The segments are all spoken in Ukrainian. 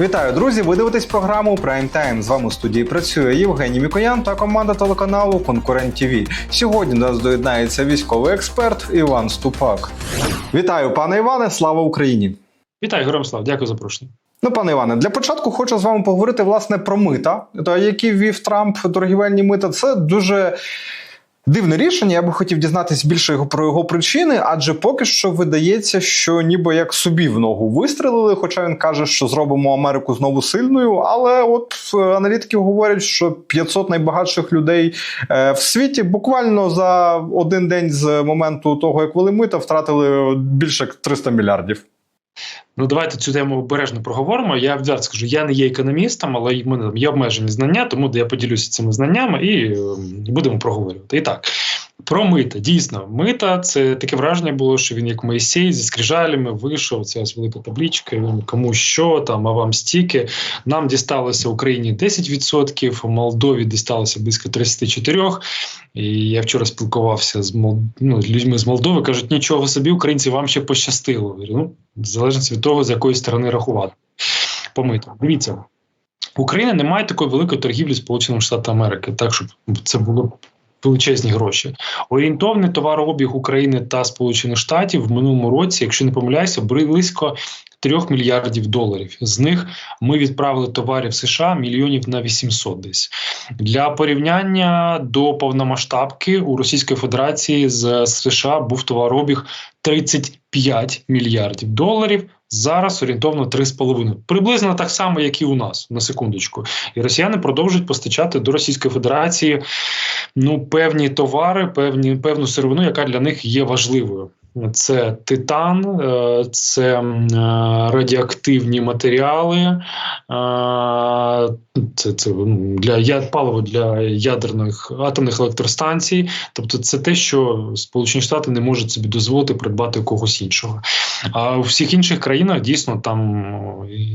Вітаю, друзі! Ви дивитесь програму Prime Time. З вами у студії працює Євгеній Мікоян та команда телеканалу Конкурент ТВ. Сьогодні до нас доєднається військовий експерт Іван Ступак. Вітаю, пане Іване! Слава Україні! Вітаю, героям слава, дякую за запрошення. Ну, пане Іване, для початку хочу з вами поговорити власне про мита, які ввів Трамп торгівельні мита. Це дуже. Дивне рішення, я би хотів дізнатися більше про його причини, адже поки що видається, що ніби як собі в ногу вистрелили. Хоча він каже, що зробимо Америку знову сильною. Але от е, аналітики говорять, що 500 найбагатших людей е, в світі буквально за один день з моменту того, як вели мита, втратили більше як 300 мільярдів. Ну давайте цю тему обережно проговоримо. Я відверто скажу, я не є економістом, але в мене там є обмежені знання, тому я поділюся цими знаннями і е, будемо проговорювати. І так. Про мита. Дійсно, мита це таке враження було, що він як Моїсей зі скрижалями вийшов. Ця ось велика таблічка. Він кому що там, а вам стільки. Нам дісталося Україні 10%, Молдові дісталося близько 34%. І я вчора спілкувався з ну, людьми з Молдови. кажуть, нічого собі, українці вам ще пощастило. Ну, в залежності від того, з якої сторони рахувати. По миту. Дивіться. Україна не має такої великої торгівлі з Сполученими Штатами Америки, так щоб це було величезні гроші. Орієнтовний товарообіг України та Сполучених Штатів в минулому році, якщо не помиляюся, близько 3 мільярдів доларів. З них ми відправили товарів США мільйонів на 800 десь. Для порівняння до повномасштабки у Російської Федерації з США був товарообіг 35 мільярдів доларів. Зараз орієнтовно 3,5. Приблизно так само, як і у нас, на секундочку. І росіяни продовжують постачати до Російської Федерації ну, певні товари, певні, певну сировину, яка для них є важливою. Це титан, е, це е, радіоактивні матеріали, е, це, це для паливо для ядерних атомних електростанцій. Тобто, це те, що Сполучені Штати не можуть собі дозволити придбати у когось іншого. А у всіх інших країнах дійсно там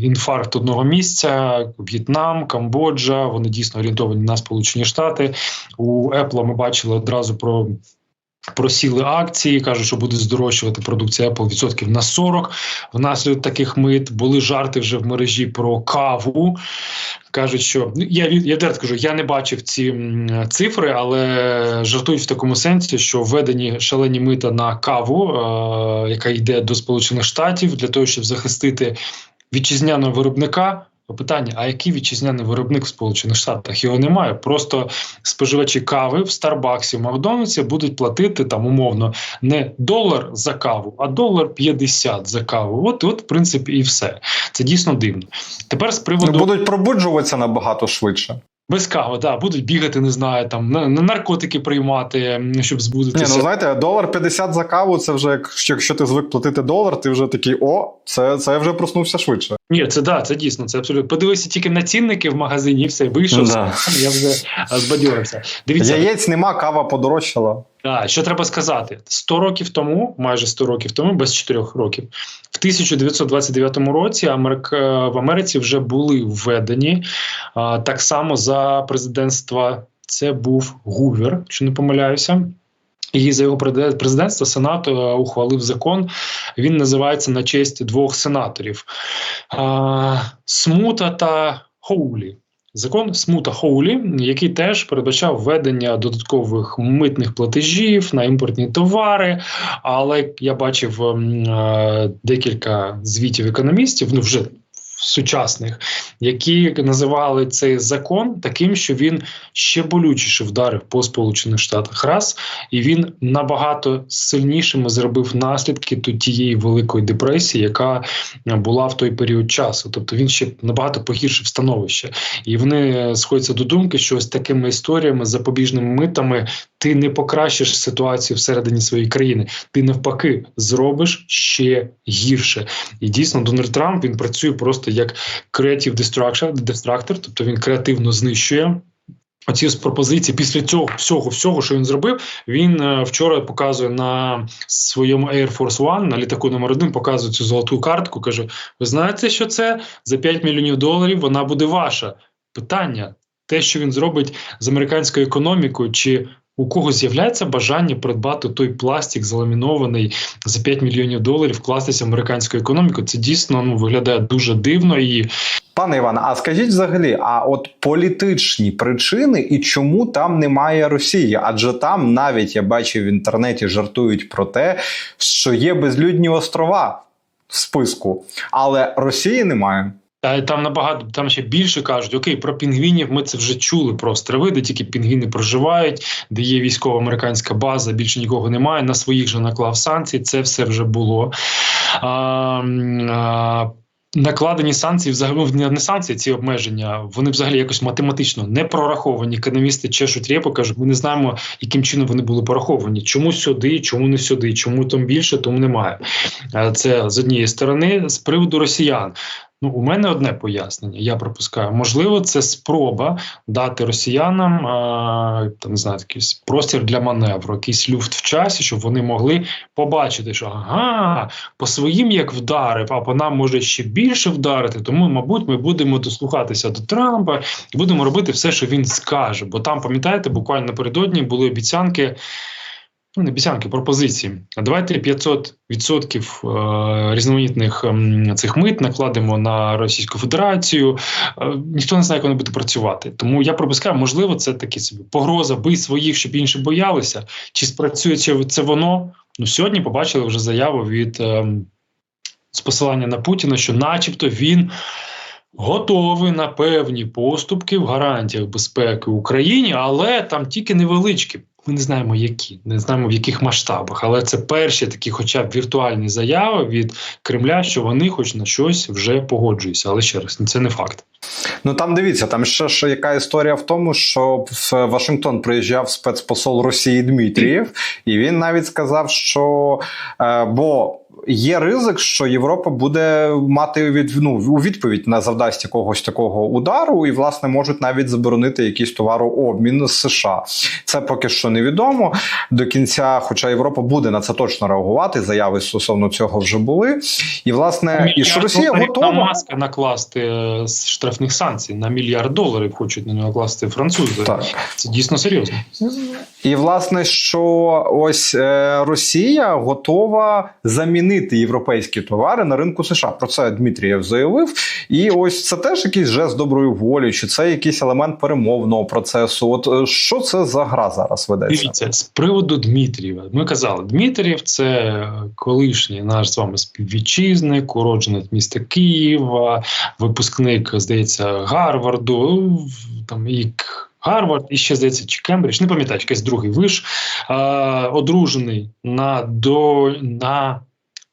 інфаркт одного місця: В'єтнам, Камбоджа. Вони дійсно орієнтовані на Сполучені Штати. У Apple ми бачили одразу про. Просіли акції, кажуть, що буде здорожчувати продукція Apple відсотків на 40 внаслідок таких мит. Були жарти вже в мережі про каву. Кажуть, що ну, я я відверто скажу, я не бачив ці цифри, але жартують в такому сенсі, що введені шалені мита на каву, е, яка йде до Сполучених Штатів, для того, щоб захистити вітчизняного виробника. Питання: а який вітчизняний виробник в Сполучених Штатах? Його немає. Просто споживачі кави в Старбаксі, в Макдональдсі будуть платити там умовно не долар за каву, а долар 50 за каву. От, от, в принципі, і все. Це дійсно дивно. Тепер з приводу Ну, Будуть пробуджуватися набагато швидше. без кави, да, будуть бігати, не знаю, там на, на наркотики приймати, щоб Ні, збудитися. ну знаєте, долар 50 за каву це вже якщо, якщо ти звик платити долар, ти вже такий о, це, це вже проснувся швидше. Ні, це да, це дійсно, це абсолютно. Подивися тільки на цінники в магазині, і все вийшов. Да. Я вже збадьорився. Дивіться, Яєць нема, кава подорожчала. А, що треба сказати? 100 років тому, майже 100 років тому, без 4 років, в 1929 році Америка, в Америці вже були введені а, так само за президентства. Це був Гувер, якщо не помиляюся. І за його президентства Сенат е, ухвалив закон. Він називається на честь двох сенаторів: Смута та Хоулі. Закон Смута Хоулі, який теж передбачав введення додаткових митних платежів на імпортні товари. Але я бачив е, декілька звітів економістів, ну вже сучасних, які називали цей закон таким, що він ще болючіше вдарив по Сполучених Штатах раз, і він набагато сильнішими зробив наслідки тієї великої депресії, яка е, була в той період часу. Тобто він ще набагато погіршив становище, і вони сходяться до думки, що ось такими історіями, запобіжними митами, ти не покращиш ситуацію всередині своєї країни. Ти навпаки зробиш ще гірше. І дійсно, Дональд Трамп він працює просто як creative destruction, destructor, тобто він креативно знищує. Оці пропозиції після цього всього, всього, що він зробив, він е, вчора показує на своєму Air Force One, на літаку номер один, показує цю золоту картку. каже: Ви знаєте, що це за 5 мільйонів доларів вона буде ваша. Питання: те, що він зробить з американською економікою, чи у когось з'являється бажання придбати той пластик заламінований за 5 мільйонів доларів, вкластися в американську економіку. Це дійсно ну виглядає дуже дивно і Пане Іване, а скажіть взагалі, а от політичні причини і чому там немає Росії? Адже там навіть я бачив в інтернеті жартують про те, що є безлюдні острова в списку, але Росії немає. Та там набагато там ще більше кажуть: окей, про пінгвінів ми це вже чули про острови, де тільки пінгвіни проживають, де є військова американська база, більше нікого немає. На своїх же наклав санкції. Це все вже було. А, а, Накладені санкції, взагалі ну, не санкції, ці обмеження, вони взагалі якось математично не прораховані. Економісти чешуть репу, кажуть, ми не знаємо, яким чином вони були пораховані. Чому сюди, чому не сюди, чому там більше, тому немає. Це з однієї сторони, з приводу росіян. Ну, у мене одне пояснення. Я пропускаю. Можливо, це спроба дати росіянам а, там не знаю, якийсь простір для маневру, якийсь люфт в часі, щоб вони могли побачити, що ага, по своїм як вдарив, а по нам може ще більше вдарити. Тому, мабуть, ми будемо дослухатися до Трампа і будемо робити все, що він скаже. Бо там, пам'ятаєте, буквально напередодні були обіцянки. Ну, не обіцянки, пропозиції. Давайте 500% е, різноманітних е, цих мит накладемо на Російську Федерацію. Е, ніхто не знає, як вони будуть працювати. Тому я пропускаю, можливо, це такі собі погроза бий своїх, щоб інші боялися. Чи спрацює це воно? Ну сьогодні побачили вже заяву від е, з посилання на Путіна, що, начебто, він. Готовий на певні поступки в гарантіях безпеки Україні, але там тільки невеличкі. Ми не знаємо, які, не знаємо в яких масштабах, але це перші такі, хоча б віртуальні заяви від Кремля, що вони, хоч на щось, вже погоджуються. Але ще раз, це не факт. Ну там дивіться, там ще ж яка історія в тому, що в Вашингтон приїжджав спецпосол Росії Дмитрієв, і він навіть сказав, що е, бо. Є ризик, що Європа буде мати від ну, у відповідь на завдасть якогось такого удару, і власне можуть навіть заборонити якийсь товарообмін з США. Це поки що невідомо до кінця. Хоча Європа буде на це точно реагувати. Заяви стосовно цього вже були. І власне, і що Росія готова на маска накласти з штрафних санкцій на мільярд доларів. Хочуть на нього накласти французи. Так. Це дійсно серйозно. І власне, що ось е, Росія готова замінити європейські товари на ринку США. Про це Дмитрієв заявив. І ось це теж якийсь жест доброї волі, чи це якийсь елемент перемовного процесу. От е, що це за гра зараз ведеться? Дивіться, з приводу Дмитрієва. Ми казали, Дмитрієв це колишній наш з вами співвітчизник, уродженець міста Києва, випускник, здається, Гарварду. Там і Гарвард і ще здається, чи Кембридж, не пам'ятаю, якийсь другий виш, е, одружений на до на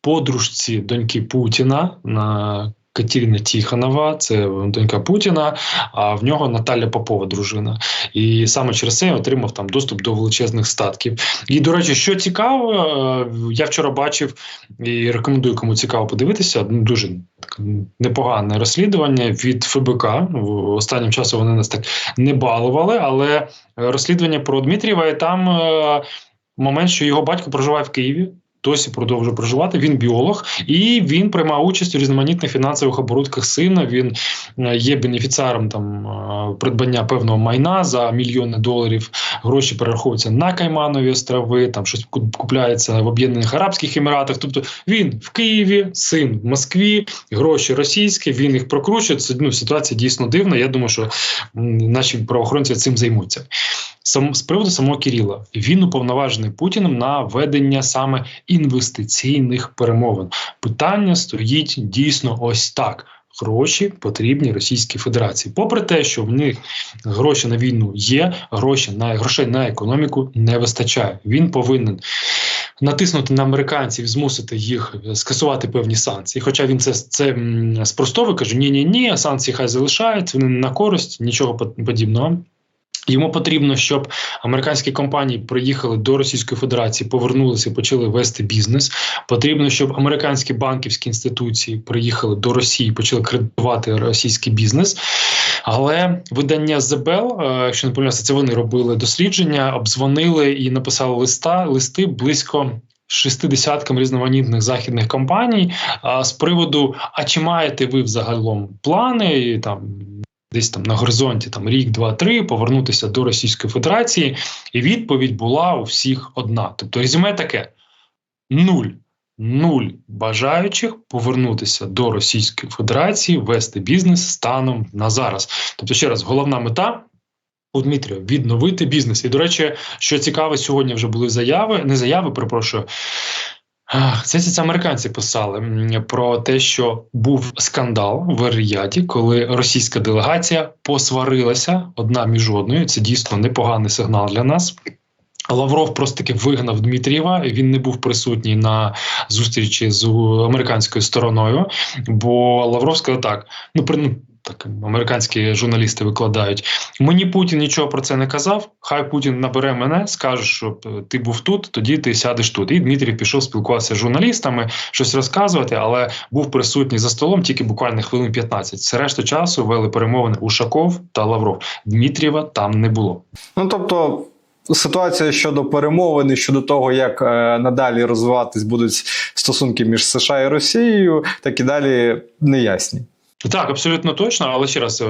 подружці доньки Путіна. на Катерина Тихонова, це донька Путіна, а в нього Наталя Попова, дружина. І саме через це я отримав там доступ до величезних статків. І, до речі, що цікаво, я вчора бачив і рекомендую, кому цікаво подивитися. Дуже непогане розслідування від ФБК. Останнім часом вони нас так не балували, але розслідування про Дмитрієва і там момент, що його батько проживає в Києві досі продовжує проживати. Він біолог і він приймає участь у різноманітних фінансових оборудках сина. Він е, є бенефіціаром там е, придбання певного майна за мільйони доларів. Гроші перераховуються на Кайманові острови, там щось купляється в Об'єднаних Арабських Еміратах. Тобто він в Києві, син в Москві, гроші російські. Він їх прокручує. Це ну, ситуація дійсно дивна. Я думаю, що наші правоохоронці цим займуться. Сам з приводу самого Кіріла він уповноважений Путіним на ведення саме інвестиційних перемовин. Питання стоїть дійсно ось так. Гроші потрібні Російській Федерації, попри те, що в них гроші на війну є, гроші на грошей на економіку не вистачає. Він повинен натиснути на американців, змусити їх скасувати певні санкції. Хоча він це це спростовує, каже: ні, ні, ні, санкції хай залишаються, вони не на користь, нічого подібного. Йому потрібно, щоб американські компанії приїхали до Російської Федерації, повернулися і почали вести бізнес. Потрібно, щоб американські банківські інституції приїхали до Росії, почали кредитувати російський бізнес. Але видання е, якщо не помиляюся, це вони робили дослідження, обдзвонили і написали листа листи близько. Шестидесяткам різноманітних західних компаній а, з приводу: а чи маєте ви взагалом плани там десь там на горизонті там рік, два, три повернутися до Російської Федерації, і відповідь була у всіх одна. Тобто резюме таке: нуль. нуль бажаючих повернутися до Російської Федерації, вести бізнес станом на зараз. Тобто, ще раз, головна мета. У Дмитрія відновити бізнес. І, до речі, що цікаво, сьогодні вже були заяви, не заяви, перепрошую. Це, це американці писали про те, що був скандал в Ріяді, коли російська делегація посварилася одна між одною. Це дійсно непоганий сигнал для нас. Лавров просто таки вигнав Дмитрієва. Він не був присутній на зустрічі з американською стороною. Бо Лавров сказав так: ну при так американські журналісти викладають. Мені Путін нічого про це не казав. Хай Путін набере мене, скаже, що ти був тут, тоді ти сядеш тут. І Дмитрій пішов спілкуватися з журналістами, щось розказувати, але був присутній за столом тільки буквально хвилин 15. Все решту часу вели перемовини Ушаков та Лавров. Дмитрієва там не було. Ну тобто. Ситуація щодо перемовини, щодо того, як е, надалі розвиватись будуть стосунки між США і Росією, так і далі неясні. Так, абсолютно точно, але ще раз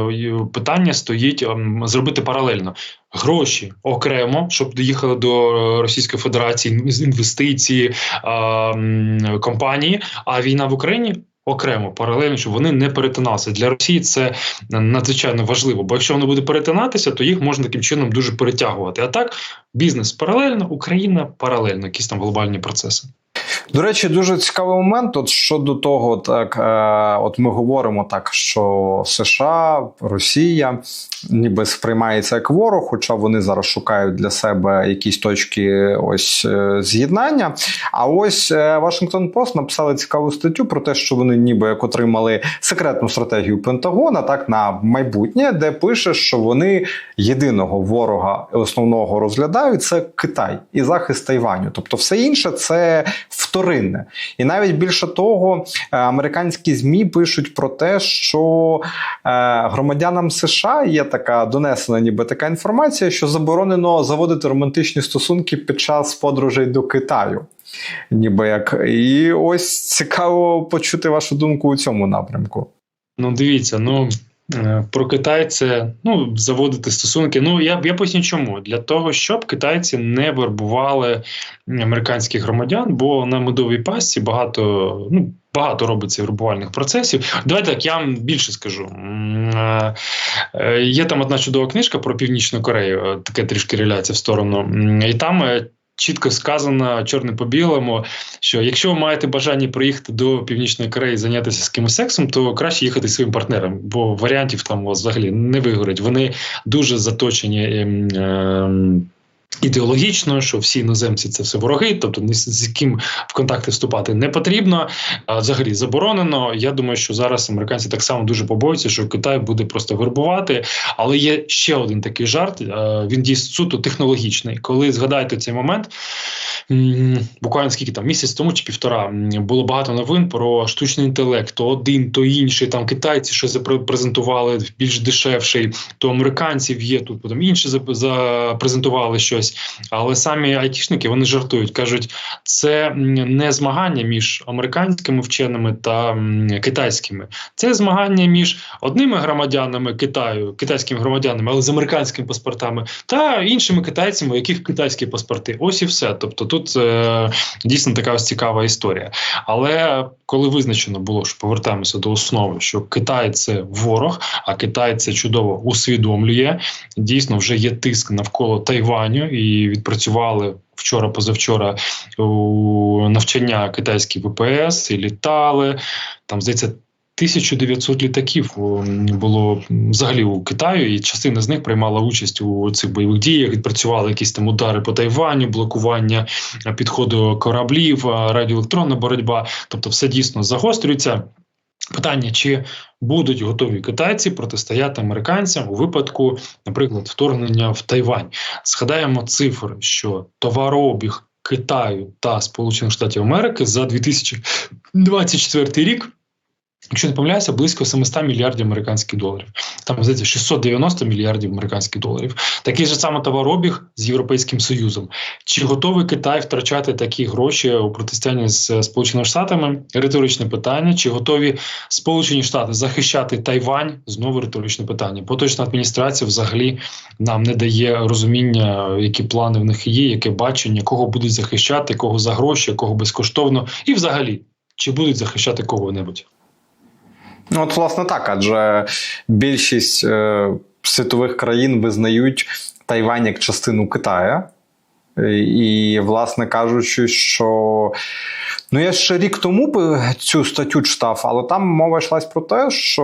питання стоїть ем, зробити паралельно гроші окремо, щоб доїхали до Російської Федерації з інвестиції е, компанії. А війна в Україні окремо паралельно, щоб вони не перетиналися для Росії. Це надзвичайно важливо. Бо якщо воно буде перетинатися, то їх можна таким чином дуже перетягувати. А так, бізнес паралельно, Україна паралельно, якісь там глобальні процеси. До речі, дуже цікавий момент. От щодо того, так е, от ми говоримо так, що США, Росія ніби сприймається як ворог, хоча вони зараз шукають для себе якісь точки ось е, з'єднання. А ось е, Вашингтон Пост написали цікаву статтю про те, що вони ніби як отримали секретну стратегію Пентагона, так на майбутнє, де пише, що вони єдиного ворога основного розглядають це Китай і захист Тайваню. Тобто, все інше це вторинне. І навіть більше того, американські змі пишуть про те, що громадянам США є така донесена, ніби така інформація, що заборонено заводити романтичні стосунки під час подорожей до Китаю. Ніби як. І ось цікаво почути вашу думку у цьому напрямку. Ну, дивіться, ну. Про Китай це ну заводити стосунки. Ну я я поясню, чому для того, щоб китайці не вербували американських громадян, бо на медовій пасті багато ну багато робиться вербувальних процесів. Давайте так я вам більше скажу. Є там одна чудова книжка про Північну Корею, таке трішки реляція в сторону, і там чітко сказано чорним по білому, що якщо ви маєте бажання приїхати до Північної Кореї зайнятися з кимось сексом, то краще їхати своїм партнером, бо варіантів там у вас взагалі не вигорить. Вони дуже заточені. Ем, е, Ідеологічно, що всі іноземці це все вороги, тобто ні з яким в контакти вступати не потрібно. Взагалі заборонено. Я думаю, що зараз американці так само дуже побоюються, що Китай буде просто вербувати. Але є ще один такий жарт. Він дійсно суто технологічний. Коли згадаєте цей момент, буквально скільки там місяць тому чи півтора було багато новин про штучний інтелект. То один, то інший. Там китайці щось презентували більш дешевший, то американців є тут. Потім інші запрезентували щось. Але самі айтішники вони жартують, кажуть, це не змагання між американськими вченими та китайськими, це змагання між одними громадянами Китаю, китайськими громадянами, але з американськими паспортами, та іншими китайцями, у яких китайські паспорти. Ось і все. Тобто, тут е, дійсно така ось цікава історія. Але коли визначено було, що повертаємося до основи, що Китай це ворог, а Китай це чудово усвідомлює. Дійсно, вже є тиск навколо Тайваню і відпрацювали вчора, позавчора у навчання китайські ВПС і літали там. Здається. 1900 літаків було взагалі у Китаю, і частина з них приймала участь у цих бойових діях. Відпрацювали якісь там удари по Тайваню, блокування підходу кораблів, радіоелектронна боротьба. Тобто, все дійсно загострюється. Питання, чи будуть готові китайці протистояти американцям у випадку, наприклад, вторгнення в Тайвань. Згадаємо цифри, що товарообіг Китаю та Сполучених Штатів Америки за 2024 рік Якщо не помиляюся, близько 700 мільярдів американських доларів. Там здається 690 мільярдів американських доларів. Такий же саме товарообіг з Європейським Союзом. Чи готовий Китай втрачати такі гроші у протистоянні з Сполученими Штатами? Риторичне питання. Чи готові Сполучені Штати захищати Тайвань? Знову риторичне питання. Поточна адміністрація взагалі нам не дає розуміння, які плани в них є, яке бачення, кого будуть захищати, кого за гроші, кого безкоштовно, і взагалі чи будуть захищати кого-небудь. Ну, от, власне, так, адже більшість е, світових країн визнають Тайвань як частину Китаю. І, власне кажучи, що ну я ще рік тому цю статтю читав, але там мова йшлась про те, що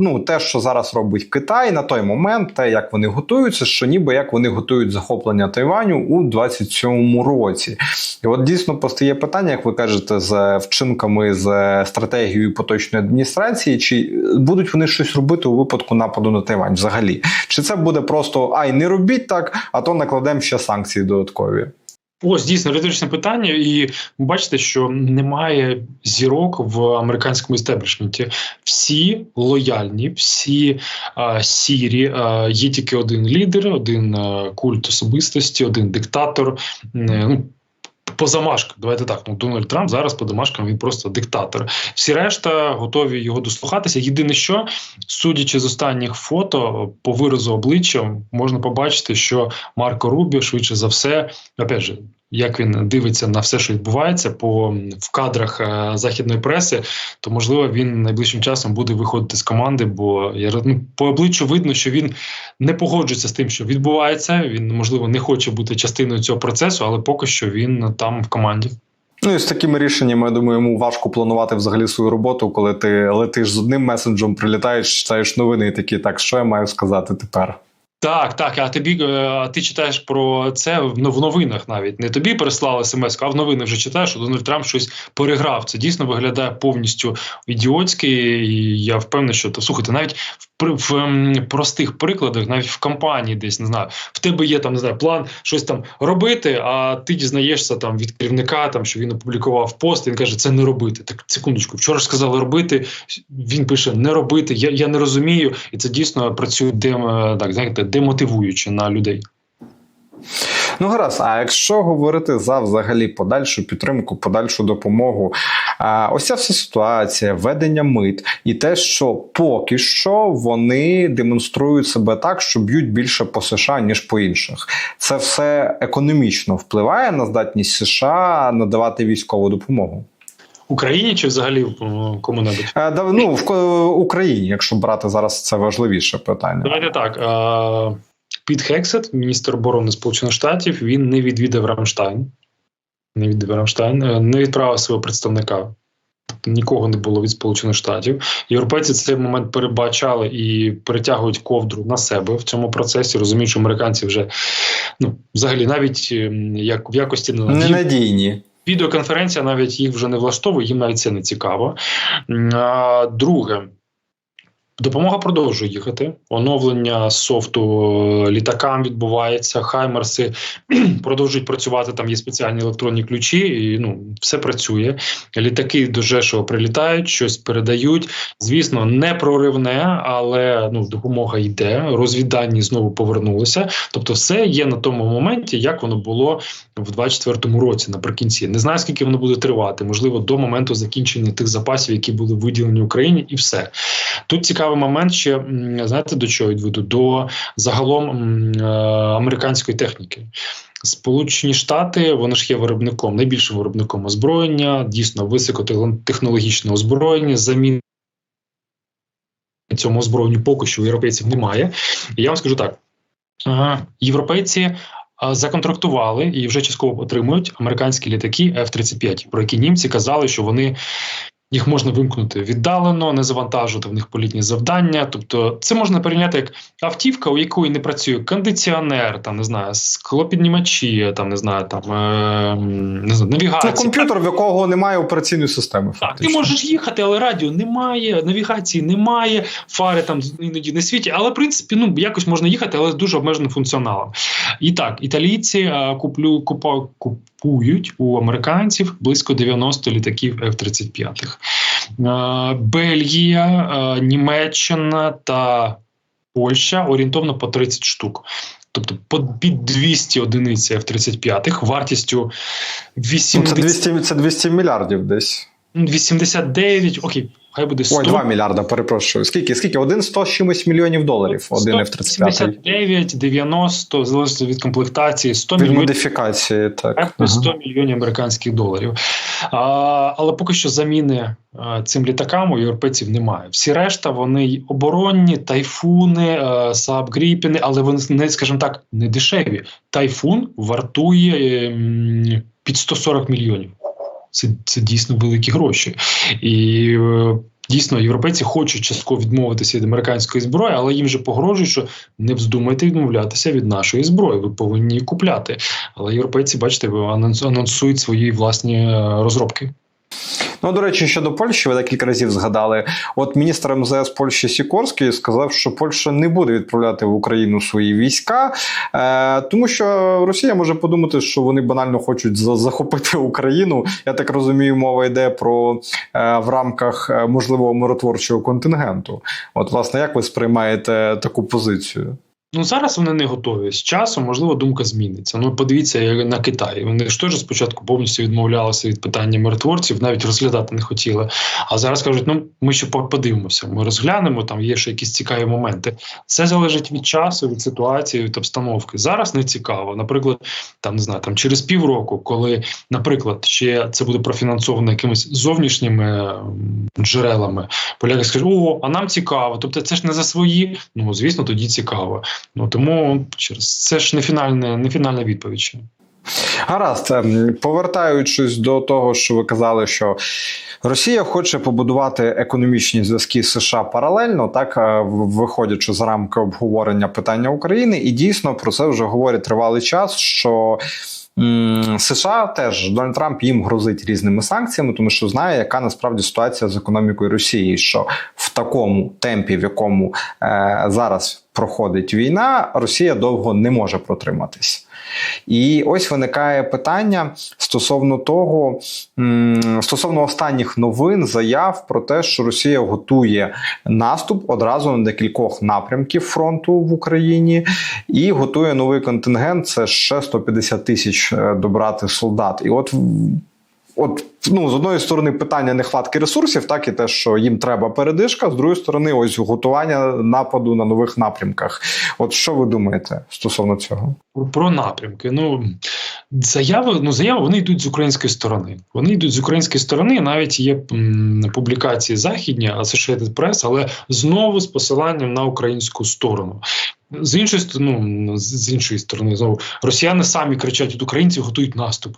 ну те, що зараз робить Китай на той момент, те, як вони готуються, що ніби як вони готують захоплення Тайваню у 27-му році. І от дійсно постає питання, як ви кажете, з вчинками з стратегією поточної адміністрації, чи будуть вони щось робити у випадку нападу на Тайвань взагалі? Чи це буде просто ай, не робіть так, а то накладемо ще санкції додаткові? Ось дійсно риторичне питання, і бачите, що немає зірок в американському істеблішменті. Всі лояльні, всі а, сірі. А, є тільки один лідер, один а, культ особистості, один диктатор. Ну по замашках, давайте так. Ну Дональд Трамп зараз по замашкам він просто диктатор. Всі решта готові його дослухатися. Єдине, що судячи з останніх фото по виразу обличчя, можна побачити, що Марко Рубіо швидше за все, опять же, як він дивиться на все, що відбувається по в кадрах е, західної преси, то можливо він найближчим часом буде виходити з команди, бо я ну, по обличчю видно, що він не погоджується з тим, що відбувається. Він можливо не хоче бути частиною цього процесу, але поки що він там в команді. Ну і з такими рішеннями, я думаю, йому важко планувати взагалі свою роботу, коли ти летиш з одним месенджем, прилітаєш, читаєш новини і такі, так що я маю сказати тепер? Так, так. А тобі е, а ти читаєш про це в новинах навіть не тобі переслали смс, а в новини вже читаєш, що Дональд Трамп щось переграв. Це дійсно виглядає повністю ідіотськи. І я впевнений, що то слухайте, навіть в, в, в ем, простих прикладах, навіть в кампанії, десь не знаю, в тебе є там не знаю, план щось там робити. А ти дізнаєшся там від керівника, там що він опублікував пост. Він каже, це не робити. Так секундочку, вчора ж сказали робити. Він пише не робити. Я я не розумію, і це дійсно працює дем, так, знаєте демотивуюче на людей. Ну, гаразд, а якщо говорити за взагалі подальшу підтримку, подальшу допомогу, ось ця вся ситуація, ведення мит і те, що поки що вони демонструють себе так, що б'ють більше по США, ніж по інших. Це все економічно впливає на здатність США надавати військову допомогу. Україні чи взагалі кому-небудь? Е, ну, в Україні, якщо брати зараз це важливіше питання. Давайте так. Е, Піт Хексет, міністр оборони Сполучених Штатів, він не відвідав Рамштайн. Не відвідав Рамштайн, е, не відправив свого представника. Нікого не було від Сполучених Штатів. Європейці цей момент перебачали і перетягують ковдру на себе в цьому процесі. Розуміють, що американці вже ну, взагалі навіть ем, як в якості ненадійні. Відеоконференція навіть їх вже не влаштовує, їм навіть це не цікаво. Друге. Допомога продовжує їхати. Оновлення софту е, літакам відбувається. Хаймерси продовжують працювати. Там є спеціальні електронні ключі, і ну все працює. Літаки до Жешова прилітають, щось передають. Звісно, не проривне, але ну допомога йде. Розвіддані знову повернулися. Тобто, все є на тому моменті, як воно було в 24-му році. Наприкінці не знаю, скільки воно буде тривати. Можливо, до моменту закінчення тих запасів, які були виділені Україні, і все тут цікаво цікавий момент ще знаєте до чого відведу? До загалом е, американської техніки. Сполучені Штати вони ж є виробником, найбільшим виробником озброєння, дійсно високотехнологічне озброєння. Замін цьому озброєнню поки що у європейців немає. І я вам скажу так: європейці. Законтрактували і вже частково отримують американські літаки F-35, про які німці казали, що вони їх можна вимкнути віддалено, не завантажувати в них політні завдання. Тобто, це можна порівняти як автівка, у якої не працює кондиціонер, там не знаю, склопіднімачі, там не знаю, там е, не знаю, навігація. Це комп'ютер, в якого немає операційної системи. Так, ти можеш їхати, але радіо немає, навігації немає, фари там іноді не світі. Але в принципі, ну якось можна їхати, але з дуже обмеженим функціоналом. І так, італійці е, куплю купа купують у американців близько 90 літаків F-35. Е, Бельгія, е, Німеччина та Польща орієнтовно по 30 штук. Тобто по під 200 одиниць F-35, вартістю Ну, це 80, 200, це 200 мільярдів десь. 89, окей, хай буде 100. Ой, 2 мільярда, перепрошую. Скільки? Скільки? Один 100 з чимось мільйонів доларів. Один F-35. 79, 90, залежно від комплектації, 100 Від мільйонів. модифікації, так. Еф 100 мільйонів американських доларів. А, але поки що заміни а, цим літакам у європейців немає. Всі решта вони оборонні, тайфуни, сабгріпіни, але вони не, скажімо так, не дешеві. Тайфун вартує під 140 мільйонів. Це, це дійсно великі гроші. І е, дійсно європейці хочуть частково відмовитися від американської зброї, але їм же погрожують, що не вздумайте відмовлятися від нашої зброї. Ви повинні купляти. Але європейці, бачите, анонсують свої власні е, розробки. Ну, до речі, щодо Польщі, ви декілька разів згадали. От міністр МЗС Польщі Сікорський сказав, що Польща не буде відправляти в Україну свої війська, е, тому що Росія може подумати, що вони банально хочуть за- захопити Україну. Я так розумію, мова йде про е, в рамках е, можливого миротворчого контингенту. От, власне, як ви сприймаєте таку позицію? Ну зараз вони не готові. З часом, можливо, думка зміниться. Ну подивіться на Китай. Вони ж теж спочатку повністю відмовлялися від питання миротворців, навіть розглядати не хотіли. А зараз кажуть, ну ми ще по- подивимося. Ми розглянемо, там є ще якісь цікаві моменти. Це залежить від часу, від ситуації, від обстановки. Зараз не цікаво. Наприклад, там не знаю, там через півроку, коли, наприклад, ще це буде профінансовано якимись зовнішніми джерелами, поляки скажуть, о, а нам цікаво. Тобто, це ж не за свої. Ну звісно, тоді цікаво. Ну тому через це ж не фінальне, не фінальна відповідь. ще. Гаразд, ем, повертаючись до того, що ви казали, що Росія хоче побудувати економічні зв'язки з США паралельно, так е, виходячи з рамки обговорення питання України, і дійсно про це вже говорять тривалий час. що США теж Дональд Трамп їм грозить різними санкціями, тому що знає, яка насправді ситуація з економікою Росії, що в такому темпі, в якому е, зараз проходить війна, Росія довго не може протриматись. І ось виникає питання стосовно того, стосовно останніх новин, заяв про те, що Росія готує наступ одразу на декількох напрямків фронту в Україні і готує новий контингент. Це ще 150 тисяч е, добрати солдат. І от. От ну з одної сторони питання нехватки ресурсів, так і те, що їм треба передишка. З другої сторони, ось готування нападу на нових напрямках. От що ви думаєте стосовно цього? Про напрямки. Ну заяви, ну заяви вони йдуть з української сторони. Вони йдуть з української сторони. Навіть є публікації західні, Associated Press, але знову з посиланням на українську сторону. З іншої ну, з іншої сторони, знову росіяни самі кричать від українців, готують наступ.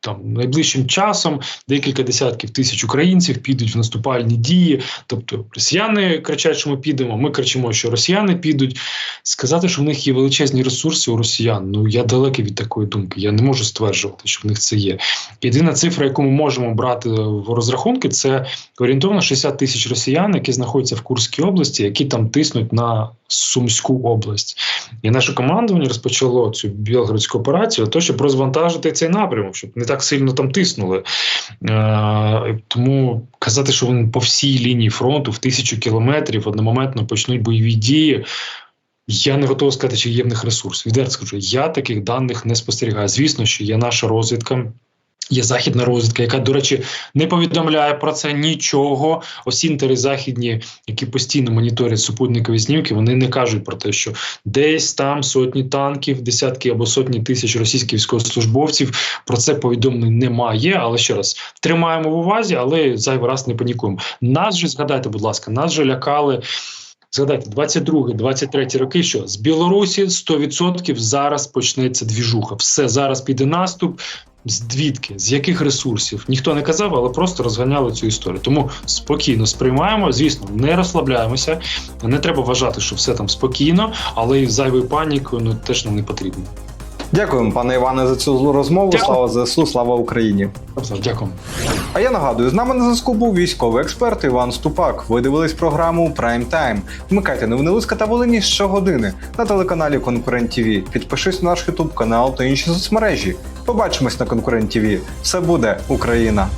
Там найближчим часом декілька десятків тисяч українців підуть в наступальні дії. Тобто росіяни кричать, що ми підемо. Ми кричимо, що росіяни підуть. Сказати, що в них є величезні ресурси у росіян. Ну я далекий від такої думки. Я не можу стверджувати, що в них це є. Єдина цифра, яку ми можемо брати в розрахунки, це орієнтовно 60 тисяч росіян, які знаходяться в Курській області, які там тиснуть на Сумську область. І наше командування розпочало цю білгородську операцію, то щоб розвантажити цей напрямок, щоб не так сильно там тиснули. Е, тому казати, що вони по всій лінії фронту в тисячу кілометрів одномоментно почнуть бойові дії. Я не готовий сказати, чи є в них ресурс. Відверто скажу, я таких даних не спостерігаю. Звісно, що є наша розвідка. Є західна розвідка, яка, до речі, не повідомляє про це нічого. Осінтери західні, які постійно моніторять супутникові знімки, вони не кажуть про те, що десь там сотні танків, десятки або сотні тисяч російських військовослужбовців. Про це повідомлень немає. Але ще раз тримаємо в увазі, але зайвий раз не панікуємо. Нас же згадайте, будь ласка, нас же лякали. Згадайте, 22-23 роки, що з Білорусі 100% зараз почнеться двіжуха. Все зараз піде наступ. Звідки, з яких ресурсів ніхто не казав, але просто розганяли цю історію. Тому спокійно сприймаємо. Звісно, не розслабляємося. Не треба вважати, що все там спокійно, але і зайвою панікою ну теж нам не потрібно. Дякуємо, пане Іване, за цю розмову. Дякую. Слава ЗСУ, слава Україні. Дякую. А я нагадую, з нами на зв'язку був військовий експерт Іван Ступак. Ви дивились програму Prime Time. Вмикайте новини Луцька та Волині щогодини на телеканалі Конкурент ТВ. Підпишись на наш Ютуб канал та інші соцмережі. Побачимось на Конкурент ТВ. Все буде Україна.